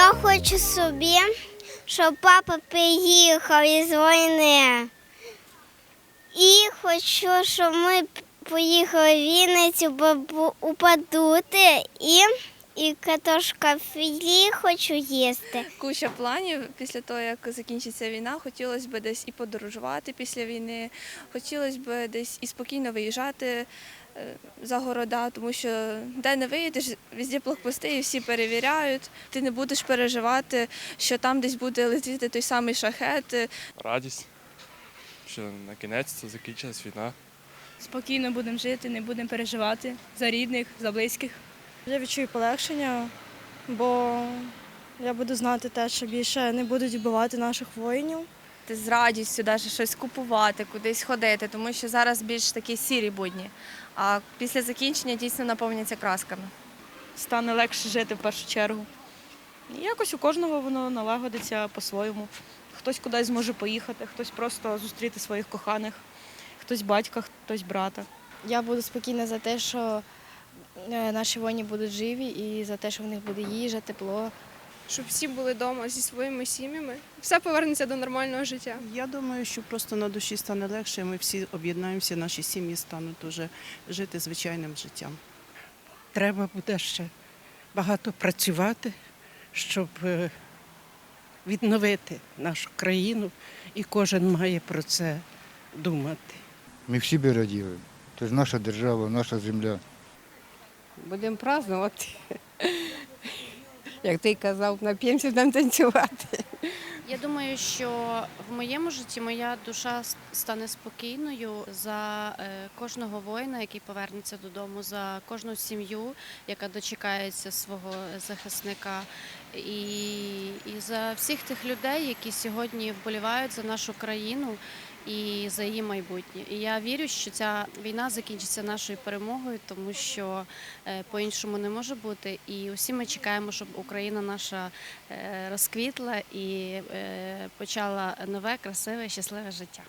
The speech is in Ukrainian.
хочу собі, щоб папа приїхав із війни. І хочу, щоб ми поїхали в Вінницю бабу- упадути і, і картошка філі хочу їсти. Куча планів після того, як закінчиться війна. Хотілося б десь і подорожувати після війни, хотілося б десь і спокійно виїжджати е, за города, тому що де не виїдеш, везде блокпости і всі перевіряють. Ти не будеш переживати, що там десь буде летіти той самий шахет. радість, що на кінець це закінчилась війна. Спокійно будемо жити, не будемо переживати за рідних, за близьких. Я відчую полегшення, бо я буду знати те, що більше не будуть вбивати наших воїнів. Ти з радістю навіть щось купувати, кудись ходити, тому що зараз більш такі сірі будні. А після закінчення дійсно наповняться красками. Стане легше жити в першу чергу. І якось у кожного воно налагодиться по-своєму. Хтось кудись зможе поїхати, хтось просто зустріти своїх коханих, хтось батька, хтось брата. Я буду спокійна за те, що наші воїни будуть живі і за те, що в них буде їжа, тепло. щоб всі були вдома зі своїми сім'ями. Все повернеться до нормального життя. Я думаю, що просто на душі стане легше, ми всі об'єднаємося, наші сім'ї стануть уже жити звичайним життям. Треба буде ще багато працювати, щоб е, відновити нашу країну, і кожен має про це думати. Ми всі би раділи. Це ж наша держава, наша земля. Будемо празднувати. Як ти казав, нап'ємося, будемо танцювати. Я думаю, що в моєму житті моя душа стане спокійною за е, кожного воїна, який повернеться додому, за кожну сім'ю, яка дочекається свого захисника, і, і за всіх тих людей, які сьогодні вболівають за нашу країну і за її майбутнє. І я вірю, що ця війна закінчиться нашою перемогою, тому що е, по-іншому не може бути. І усі ми чекаємо, щоб Україна наша е, розквітла і е, почала нове, красиве, щасливе життя.